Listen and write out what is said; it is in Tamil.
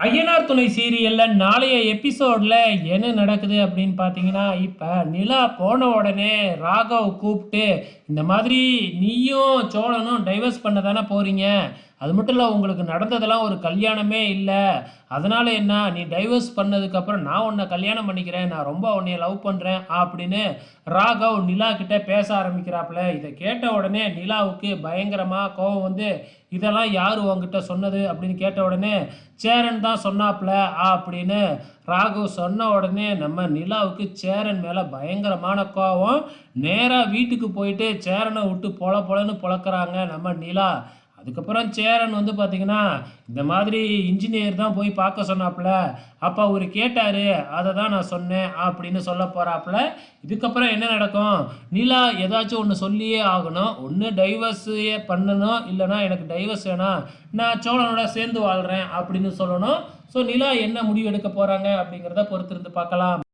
ஐயனார் துணை சீரியலில் நாளைய எபிசோடில் என்ன நடக்குது அப்படின்னு பார்த்தீங்கன்னா இப்போ நிலா போன உடனே ராகவ் கூப்பிட்டு இந்த மாதிரி நீயும் சோழனும் டைவர்ஸ் பண்ண தானே போகிறீங்க அது மட்டும் இல்லை உங்களுக்கு நடந்ததெல்லாம் ஒரு கல்யாணமே இல்லை. அதனால் என்ன? நீ டைவர்ஸ் பண்ணதுக்கப்புறம் நான் உன்னை கல்யாணம் பண்ணிக்கிறேன் நான் ரொம்ப உன்னைய லவ் பண்ணுறேன் அப்படின்னு ராகவ் நிலா கிட்ட பேச ஆரம்பிக்கிறாப்புல. இதை கேட்ட உடனே நிலாவுக்கு பயங்கரமாக கோபம் வந்து இதெல்லாம் யார் உங்ககிட்ட சொன்னது? அப்படின்னு கேட்ட உடனே சேரன் தான் சொன்னாப்புல அப்படின்னு ராகவ் சொன்ன உடனே நம்ம நிலாவுக்கு சேரன் மேலே பயங்கரமான கோபம் நேராக வீட்டுக்கு போயிட்டு சேரனை விட்டு பொல பொலன்னு பொழக்கிறாங்க நம்ம நிலா. அதுக்கப்புறம் சேரன் வந்து பார்த்தீங்கன்னா இந்த மாதிரி இன்ஜினியர் தான் போய் பார்க்க சொன்னாப்புல. அப்போ அவர் கேட்டார் அதை தான் நான் சொன்னேன் அப்படின்னு சொல்ல போகிறாப்புல இதுக்கப்புறம் என்ன நடக்கும்? நிலா ஏதாச்சும் ஒன்று சொல்லியே ஆகணும். ஒன்று டைவர்ஸே பண்ணணும். இல்லைனா எனக்கு டைவர்ஸ் வேணாம். நான் சோழனோட சேர்ந்து வாழ்கிறேன் அப்படின்னு சொல்லணும். ஸோ நிலா என்ன முடிவு எடுக்க போகிறாங்க அப்படிங்கிறத பொறுத்திருந்து பார்க்கலாம்.